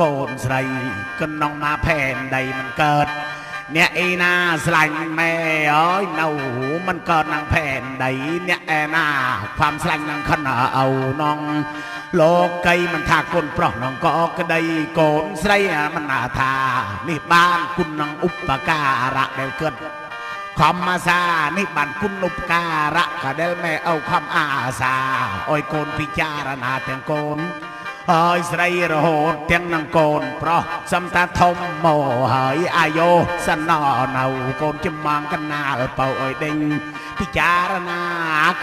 កូនស្រីកណ្ណងមកផែនដីមិនកើតអ្នកអីណាស្លាញ់ម៉ែអើយនៅមិនកើតនឹងផែនដីអ្នកឯណាความស្លាញ់នឹងខណ្ឌអៅនងលោកីមិនថាកូនប្រុសនឹងក៏ក្តីកូនស្រីមិនណាថានេះបានគុណនឹងឧបការៈដែលកើត ខំអាសានេះបានគុណឧបការៈក៏ដែលម៉ែឪខំអាសាអើយកូនពិចារណាទាំងកូន ហើយស្រីរហូតទាំងនឹងកូន ប្រុសសំតាធំមកហើយអាយុសណោនៅកូនចំងកណាលបៅអើយដេញពិចារណា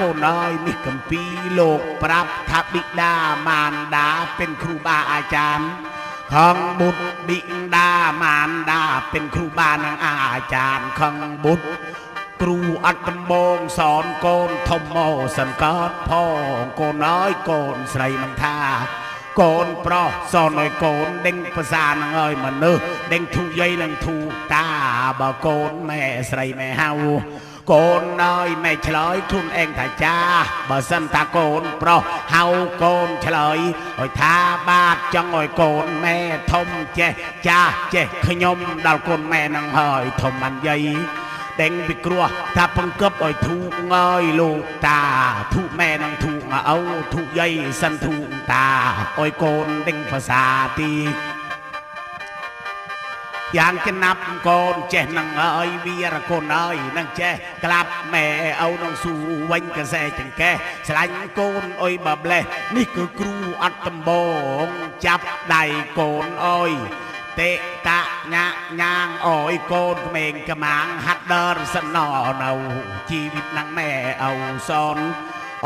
កូនអើយនេះកំពីលោកប្រាប់ថាបិតាមានដាเป็นគ្រូបាអាចារ្យ ខងបុត្របិតាមានដាเป็นគ្រូបានិងអាចារ្យខងបុត្រគ្រូអត់ដំបងសនកូនធំមកសង្កត់ផងកូនអើយកូនស្រីមិនថា កូនប្រុសសនឲ្យកូនដេញភាសានឹងឲ្យមនុស្សដេញធូយាយនឹងធូតាបើកូនម៉ែស្រីម៉ែហៅកូនអើយម៉ែឆ្លើយខ្លួនឯងថាចាបើសិនថាកូនប្រុសហៅកូនឆ្លើយឲ្យថាបាទចង់ឲ្យកូនម៉ែធំចេះចាស់ចេះខ្ញុំដល់កូនម៉ែនឹងហើយធំបានយាយ ដេញពីគ្រោះថាពង្គប់ឲ្យធូកងើយលោកតាធូកម៉ែនឹងធូកអៅធូកយាយសិនធូកតាអើយកូនដេញភាសាទីយ៉ាងចំណាប់កូនចេះនឹងអើយវីរកូនអើយនឹងចេះក្លាប់ម៉ែឪនឹងស៊ូវិញកសែចង្កេះឆ្លាញ់កូនអុយបប្លេះនេះគឺគ្រូអត់ដំបងចាប់ដៃកូនអើយ តេតៈញាក់ញាងអើយកូនក្មេងក្មាងហាត់ដើរសណនៅជីវិតនឹងម៉ែឪសន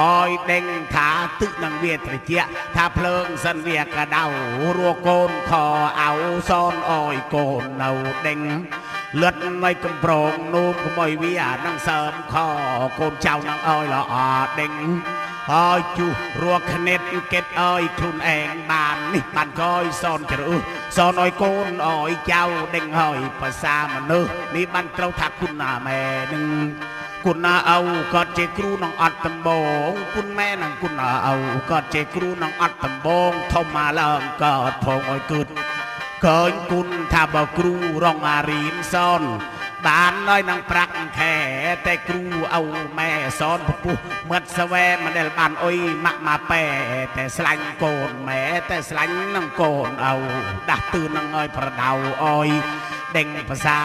អើយដេញថាទឹកនឹងវាត្រជាក់ថាភ្លើងសិនវាកដៅរੂកូនខអៅសនអើយកូននៅដេញលឹតមិនកំប្រងនូនកុំឲ្យវានឹងសើមខកូនចៅនឹងអើយល្អដេញ ហើយជុះរកគណិតកេតអើយខ្លួនឯងបាននេះបានកយសនជ្រឹះសនអើយកូនអើយចៅដេញហើយភាសាមនុស្សនេះបានត្រូវថាគុណណាម៉ែនឹងគុណណាឪគាត់ជាគ្រូនឹងអត់ដំបងគុណម៉ែនឹងគុណណាឪគាត់ជាគ្រូនឹងអត់ដំបងធំមកឡើងកើតផងអើយគិតឃើញគុណថាបើគ្រូរងអារីមសន បានហើយនឹងប្រាក់ខែតែគ្រូឪម៉ែសនពពុះមាត់ស្វែមិនដែលបានអុយម៉ាក់ម៉ាប៉ែតែស្លាញ់កូនម៉ែតែស្លាញ់នឹងកូនឪដាស់តឿននឹងឲ្យប្រដៅអុយដេញភាសា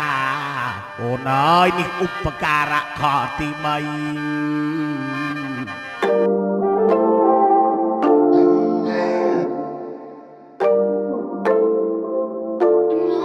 អូនអើយនេះឧបការៈខទី3